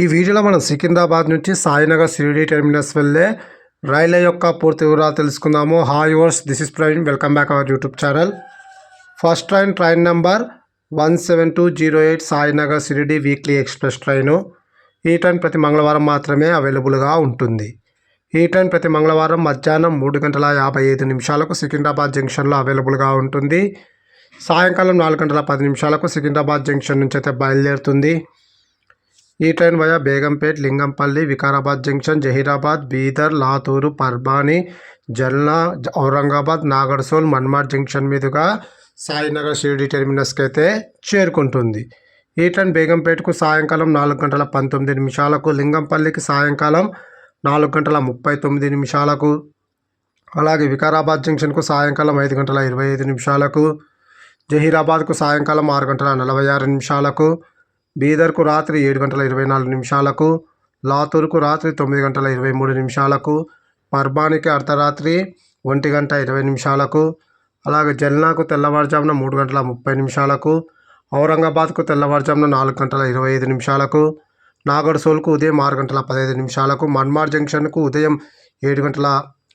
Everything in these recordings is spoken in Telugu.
ఈ వీడియోలో మనం సికింద్రాబాద్ నుంచి సాయినగర్ షిరిడి టెర్మినస్ వెళ్ళే రైళ్ళ యొక్క పూర్తి వివరాలు తెలుసుకుందాము. Hi verse this is Praveen welcome back our YouTube channel first train train number one seven two zero eight Sainagar Shirdi weekly express train ఈ ట్రైన్ ప్రతి మంగళవారం మాత్రమే అవైలబుల్గా ఉంటుంది. ఈ ట్రైన్ ప్రతి మంగళవారం మధ్యాహ్నం మూడు గంటల యాభై ఐదు నిమిషాలకు సికింద్రాబాద్ జంక్షన్లో అవైలబుల్గా ఉంటుంది. సాయంకాలం నాలుగు గంటల పది నిమిషాలకు సికింద్రాబాద్ జంక్షన్ నుంచి అయితే బయలుదేరుతుంది. ఈ train via Begumpet Lingampally Vikarabad junction Zaheerabad Bidar Latur Parbhani Jalna జ- ఔరంగాబాద్ నాగర్సోల్ మన్మాడ్ జంక్షన్ మీదుగా సాయినగర్ షిరిడి టెర్మినస్కి అయితే చేరుకుంటుంది. ఈ ట్రైన్ బేగంపేటకు సాయంకాలం నాలుగు గంటల పంతొమ్మిది నిమిషాలకు లింగంపల్లికి సాయంకాలం నాలుగు గంటల ముప్పై తొమ్మిది నిమిషాలకు అలాగే వికారాబాద్ జంక్షన్కు సాయంకాలం ఐదు గంటల ఇరవై ఐదు నిమిషాలకు జహీరాబాద్కు సాయంకాలం ఆరు గంటల నలభై ఆరు నిమిషాలకు బీదర్కు రాత్రి ఏడు గంటల ఇరవై నాలుగు నిమిషాలకు లాతూర్కు రాత్రి తొమ్మిది గంటల ఇరవై మూడు నిమిషాలకు పర్బానికి అర్ధరాత్రి ఒంటి గంట ఇరవై నిమిషాలకు అలాగే జల్నాకు తెల్లవారుజామున మూడు గంటల ముప్పై నిమిషాలకు ఔరంగాబాద్కు తెల్లవారుజామున నాలుగు గంటల ఇరవై ఐదు నిమిషాలకు నాగర్సోల్కు ఉదయం ఆరు గంటల పదహైదు నిమిషాలకు మన్మార్ జంక్షన్కు ఉదయం ఏడు గంటల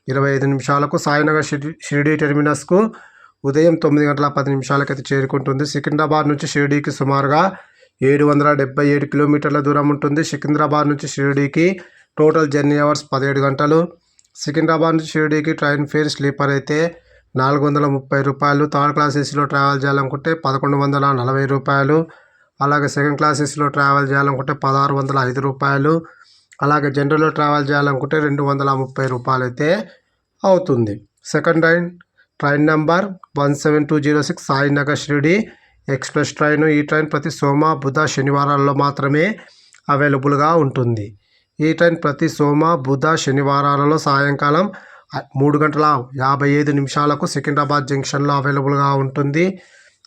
ఇరవై ఐదు నిమిషాలకు సాయినగర్ షిరిడి షిరిడి టెర్మినస్కు ఉదయం తొమ్మిది గంటల పది నిమిషాలకైతే చేరుకుంటుంది. సికింద్రాబాద్ నుంచి షిరిడీకి సుమారుగా ఏడు వందల డెబ్బై ఏడు కిలోమీటర్ల దూరం ఉంటుంది. సికింద్రాబాద్ నుంచి షిరిడీకి టోటల్ జర్నీ అవర్స్ పదిహేడు గంటలు. సికింద్రాబాద్ నుంచి షిరిడీకి ట్రైన్ ఫేర్ స్లీపర్ అయితే నాలుగు వందల ముప్పై రూపాయలు. థర్డ్ క్లాస్ ఏసీలో ట్రావెల్ చేయాలనుకుంటే పదకొండు వందల నలభై రూపాయలు. అలాగే సెకండ్ క్లాస్ ఏసీలో ట్రావెల్ చేయాలనుకుంటే పదహారు వందల ఐదు రూపాయలు. అలాగే జనరల్లో ట్రావెల్ చేయాలనుకుంటే రెండు వందల ముప్పై రూపాయలు అయితే అవుతుంది. Second train train number one seven two zero six Sainagar Shirdi. Express train ఈ ట్రైన్ ప్రతి సోమ బుధ శనివారాల్లో మాత్రమే అవైలబుల్గా ఉంటుంది. ఈ ట్రైన్ ప్రతి సోమ బుధ శనివారాలలో సాయంకాలం మూడు గంటల యాభై ఐదు నిమిషాలకు సికింద్రాబాద్ జంక్షన్లో అవైలబుల్గా ఉంటుంది.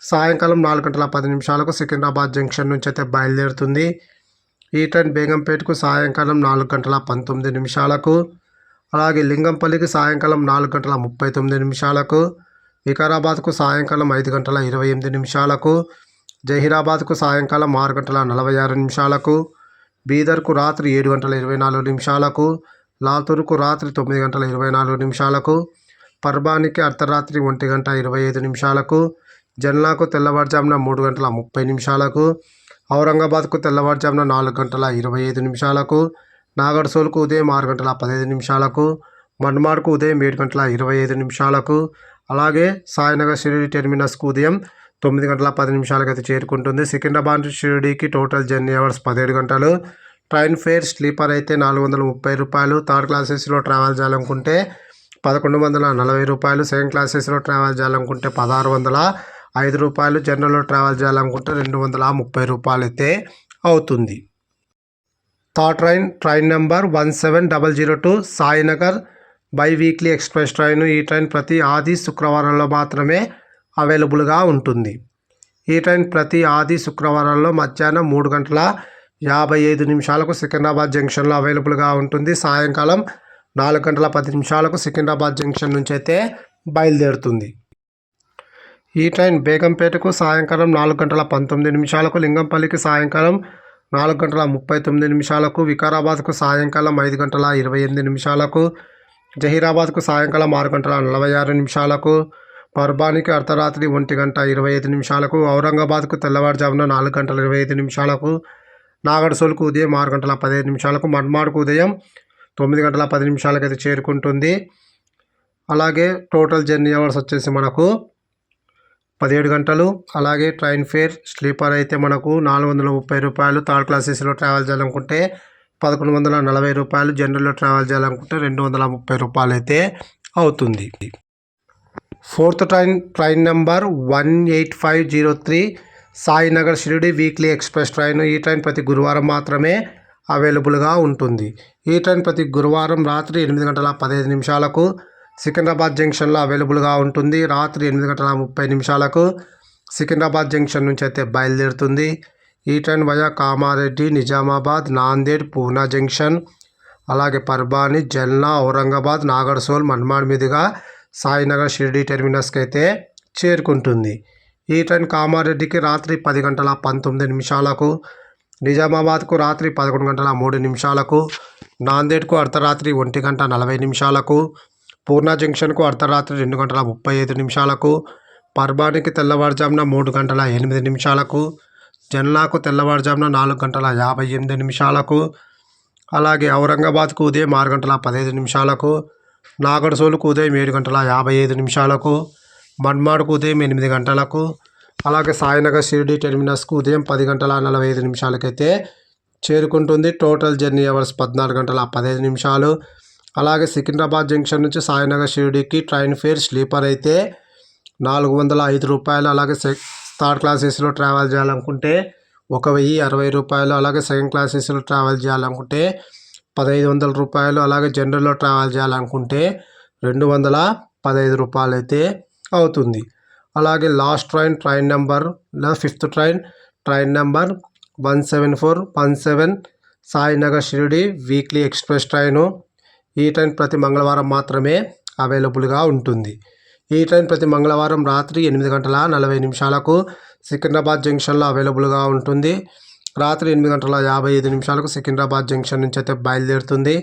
సాయంకాలం నాలుగు గంటల పది నిమిషాలకు సికింద్రాబాద్ జంక్షన్ నుంచి అయితే బయలుదేరుతుంది. ఈ ట్రైన్ బేగంపేటకు సాయంకాలం నాలుగు గంటల పంతొమ్మిది నిమిషాలకు అలాగే లింగంపల్లికి సాయంకాలం నాలుగు గంటల ముప్పై తొమ్మిది నిమిషాలకు వికారాబాద్కు సాయంకాలం ఐదు గంటల ఇరవై ఎనిమిది నిమిషాలకు జహీరాబాద్కు సాయంకాలం ఆరు గంటల నలభై ఆరు నిమిషాలకు బీదర్కు రాత్రి ఏడు గంటల ఇరవై నాలుగు నిమిషాలకు లాతూరుకు రాత్రి తొమ్మిది గంటల ఇరవై నాలుగు నిమిషాలకు పర్బానికి అర్ధరాత్రి ఒంటి గంట ఇరవై ఐదు నిమిషాలకు జన్లాకు తెల్లవారుజామున మూడు గంటల ముప్పై నిమిషాలకు ఔరంగాబాద్కు తెల్లవారుజామున నాలుగు గంటల ఇరవై ఐదు నిమిషాలకు నాగర్సోల్కు ఉదయం ఆరు గంటల పదహైదు నిమిషాలకు మన్మాడ్కు ఉదయం ఏడు గంటల ఇరవై ఐదు నిమిషాలకు అలాగే సాయినగర్ షిరిడి టెర్మినస్కు ఉదయం తొమ్మిది గంటల పది నిమిషాలకు అయితే చేరుకుంటుంది. సికింద్రాబాద్ షిరిడీకి టోటల్ జర్నీ అవర్స్ పదిహేడు గంటలు. ట్రైన్ ఫేర్ స్లీపర్ అయితే నాలుగు వందల ముప్పై రూపాయలు. థర్డ్ క్లాసెస్లో ట్రావెల్ చేయాలనుకుంటే పదకొండు వందల నలభై రూపాయలు. సెకండ్ క్లాసెస్లో ట్రావెల్ చేయాలనుకుంటే పదహారు వందల ఐదు రూపాయలు. జనరల్లో ట్రావెల్ చేయాలనుకుంటే రెండు వందల ముప్పై రూపాయలు అయితే అవుతుంది. Third train train number one seven double zero two Sainagar bi weekly express train ఈ ట్రైన్ ప్రతి ఆది శుక్రవారంలో మాత్రమే అవైలబుల్గా ఉంటుంది. ఈ ట్రైన్ ప్రతి ఆది శుక్రవారంలో మధ్యాహ్నం మూడు గంటల యాభై ఐదు నిమిషాలకు సికింద్రాబాద్ జంక్షన్లో అవైలబుల్గా ఉంటుంది. సాయంకాలం నాలుగు గంటల పది నిమిషాలకు సికింద్రాబాద్ జంక్షన్ నుంచి అయితే బయలుదేరుతుంది. ఈ ట్రైన్ బేగంపేటకు సాయంకాలం నాలుగు గంటల పంతొమ్మిది నిమిషాలకు లింగంపల్లికి సాయంకాలం నాలుగు గంటల ముప్పై తొమ్మిది నిమిషాలకు వికారాబాద్కు సాయంకాలం ఐదు గంటల ఇరవై ఎనిమిది నిమిషాలకు జహీరాబాద్కు సాయంకాలం ఆరు గంటల నలభై ఆరు నిమిషాలకు పర్బానికి అర్ధరాత్రి ఒంటి గంట ఇరవై ఐదు నిమిషాలకు ఔరంగాబాద్కు తెల్లవారుజామున నాలుగు గంటల ఇరవై ఐదు నిమిషాలకు నాగర్సోల్కు ఉదయం ఆరు గంటల పదిహేను నిమిషాలకు మన్మాడ్కు ఉదయం తొమ్మిది గంటల పది నిమిషాలకు అయితే చేరుకుంటుంది. అలాగే టోటల్ జర్నీ అవర్స్ వచ్చేసి మనకు పదిహేడు గంటలు. అలాగే ట్రైన్ ఫేర్ స్లీపర్ అయితే మనకు నాలుగు వందల ముప్పై రూపాయలు. థర్డ్ క్లాస్ ఏసీలో ట్రావెల్ చేయాలనుకుంటే పదకొండు వందల నలభై రూపాయలు జనరల్లో ట్రావెల్ చేయాలనుకుంటే రెండు వందల ముప్పై రూపాయలు అయితే అవుతుంది. Fourth train train number one eight five zero three Sainagar Shirdi weekly express train. ఈ ట్రైన్ ప్రతి గురువారం మాత్రమే అవైలబుల్గా ఉంటుంది. ఈ ట్రైన్ ప్రతి గురువారం రాత్రి ఎనిమిది గంటల పదహైదు నిమిషాలకు సికింద్రాబాద్ జంక్షన్లో అవైలబుల్గా ఉంటుంది. రాత్రి ఎనిమిది గంటల ముప్పై నిమిషాలకు సికింద్రాబాద్ జంక్షన్ నుంచి అయితే బయలుదేరుతుంది. ఈ train via Kamareddy Nizamabad Nanded Poona junction అలాగే పర్బాని జల్నా ఔరంగాబాద్ నాగర్సోల్ మన్మాడ్ మీదుగా సాయినగర్ షిరిడి టెర్మినస్కి అయితే చేరుకుంటుంది. ఈ ట్రైన్ కామారెడ్డికి రాత్రి పది గంటల పంతొమ్మిది నిమిషాలకు నిజామాబాద్కు రాత్రి పదకొండు గంటల మూడు నిమిషాలకు నాందేడ్కు అర్ధరాత్రి ఒంటి గంట నలభై నిమిషాలకు పూర్ణ జంక్షన్కు అర్ధరాత్రి రెండు గంటల ముప్పై ఐదు నిమిషాలకు పర్బానికి తెల్లవారుజామున మూడు గంటల ఎనిమిది నిమిషాలకు జన్లాకు తెల్లవారుజామున నాలుగు గంటల యాభై ఎనిమిది నిమిషాలకు అలాగే ఔరంగాబాద్కు ఉదయం ఆరు గంటల పదహైదు నిమిషాలకు నాగర్సోలుకు ఉదయం ఏడు గంటల యాభై ఐదు నిమిషాలకు మన్మాడ్కు ఉదయం ఎనిమిది గంటలకు అలాగే సాయినగర్ షిరిడి టెర్మినస్కు ఉదయం పది గంటల నలభై ఐదు నిమిషాలకైతే చేరుకుంటుంది. టోటల్ జర్నీ అవర్స్ పద్నాలుగు గంటల పదహైదు నిమిషాలు. అలాగే సికింద్రాబాద్ జంక్షన్ నుంచి సాయినగర్ షిరిడికి ట్రైన్ ఫేర్ స్లీపర్ అయితే నాలుగు వందల ఐదు రూపాయలు. అలాగే సె థర్డ్ క్లాస్ ఏసీలో ట్రావెల్ చేయాలనుకుంటే ఒక వెయ్యి అరవై రూపాయలు అలాగే సెకండ్ క్లాస్ ఏసీలో ట్రావెల్ చేయాలనుకుంటే పదహైదు వందల రూపాయలు అలాగే జనరల్లో ట్రావెల్ చేయాలనుకుంటే రెండు వందల పదహైదు రూపాయలు అయితే అవుతుంది. అలాగే లాస్ట్ ట్రైన్ ట్రైన్ నెంబర్ లేదా fifth train train number one seven four one seven Sainagar Shirdi weekly express train ఈ ట్రైన్ ప్రతి మంగళవారం మాత్రమే అవైలబుల్గా ఉంటుంది. ఈ ట్రైన్ ప్రతి మంగళవారం రాత్రి ఎనిమిది గంటల నలభై నిమిషాలకు సికింద్రాబాద్ జంక్షన్లో అవైలబుల్గా ఉంటుంది. రాత్రి ఎనిమిది గంటల యాభై ఐదు నిమిషాలకు సికింద్రాబాద్ జంక్షన్ నుంచి అయితే బయలుదేరుతుంది.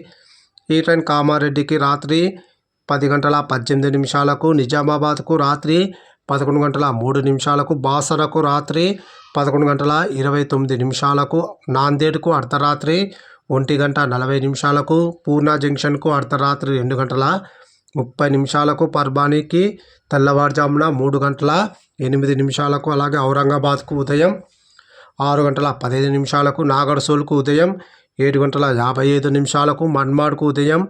ఈ ట్రైన్ కామారెడ్డికి రాత్రి పది గంటల పద్దెనిమిది నిమిషాలకు నిజామాబాద్కు రాత్రి పదకొండు గంటల మూడు నిమిషాలకు బాసరకు రాత్రి పదకొండు గంటల ఇరవై తొమ్మిది నిమిషాలకు నాందేడ్కు అర్ధరాత్రి ఒంటి గంట నలభై నిమిషాలకు పూర్ణ జంక్షన్కు అర్ధరాత్రి రెండు గంటల ముప్పై నిమిషాలకు పర్బానీకి తెల్లవారుజామున మూడు గంటల ఎనిమిది నిమిషాలకు అలాగే ఔరంగాబాద్కు ఉదయం ఆరు గంటల పదిహేను నిమిషాలకు నాగర్సోల్కు ఉదయం ఏడు గంటల యాభై ఐదు నిమిషాలకు మన్మాడ్కు ఉదయం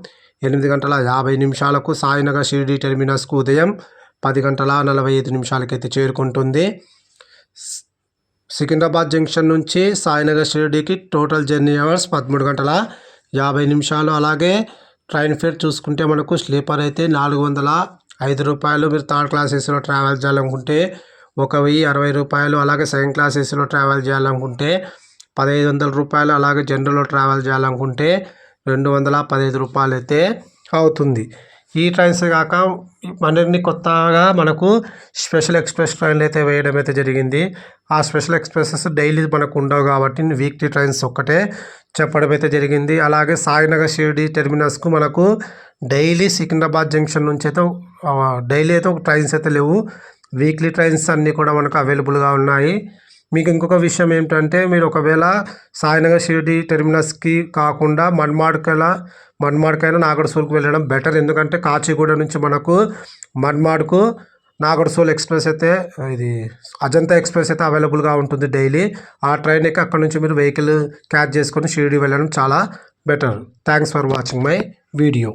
ఎనిమిది గంటల యాభై నిమిషాలకు సాయినగర్ షిరిడి టెర్మినస్కు ఉదయం పది గంటల నలభై ఐదు నిమిషాలకైతే చేరుకుంటుంది. సికింద్రాబాద్ జంక్షన్ నుంచి సాయినగర్ షిరిడికి టోటల్ జర్నీ అవర్స్ పదమూడు గంటల యాభై నిమిషాలు అలాగే ట్రైన్ ఫేర్ చూసుకుంటే మనకు స్లీపర్ అయితే నాలుగు వందల ఐదు రూపాయలు. మీరు థర్డ్ క్లాస్ ఏసీలో ట్రావెల్ చేయాలనుకుంటే ఒక వెయ్యి అరవై రూపాయలు అలాగే సెకండ్ క్లాస్ ఏసీలో ట్రావెల్ చేయాలనుకుంటే పదహైదు వందల రూపాయలు అలాగే జనరల్లో ట్రావెల్ చేయాలనుకుంటే రెండు వందల పదహైదు రూపాయలు అయితే అవుతుంది. ఈ ట్రైన్స్ కాక మనల్ని కొత్తగా మనకు స్పెషల్ ఎక్స్ప్రెస్ ట్రైన్లు అయితే వేయడం అయితే జరిగింది. ఆ స్పెషల్ ఎక్స్ప్రెసెస్ డైలీ మనకు ఉండవు కాబట్టి వీక్లీ ట్రైన్స్ ఒక్కటే చెప్పడం అయితే జరిగింది. అలాగే సాయినగర్ షిరిడి టెర్మినస్కు మనకు డైలీ సికింద్రాబాద్ జంక్షన్ నుంచి అయితే డైలీ అయితే ఒక ట్రైన్స్ అయితే లేవు. వీక్లీ ట్రైన్స్ అన్నీ కూడా మనకు అవైలబుల్గా ఉన్నాయి. మీకు ఇంకొక విషయం ఏంటంటే మీరు ఒకవేళ సాయినగర్ షిరిడి టెర్మినస్కి కాకుండా మన్మాడ్కల మన్మాడ్కైనా నాగర్సోల్కి వెళ్ళడం బెటర్. ఎందుకంటే కాచిగూడ నుంచి మనకు మన్మాడ్కు నాగర్సోల్ ఎక్స్ప్రెస్ అయితే ఇది అజంతా ఎక్స్ప్రెస్ అయితే అవైలబుల్గా ఉంటుంది డైలీ. ఆ ట్రైన్ ఎక్కి అక్కడ నుంచి మీరు వెహికల్ క్యాచ్ చేసుకొని షిరిడి వెళ్ళడం చాలా better. Thanks for watching my video.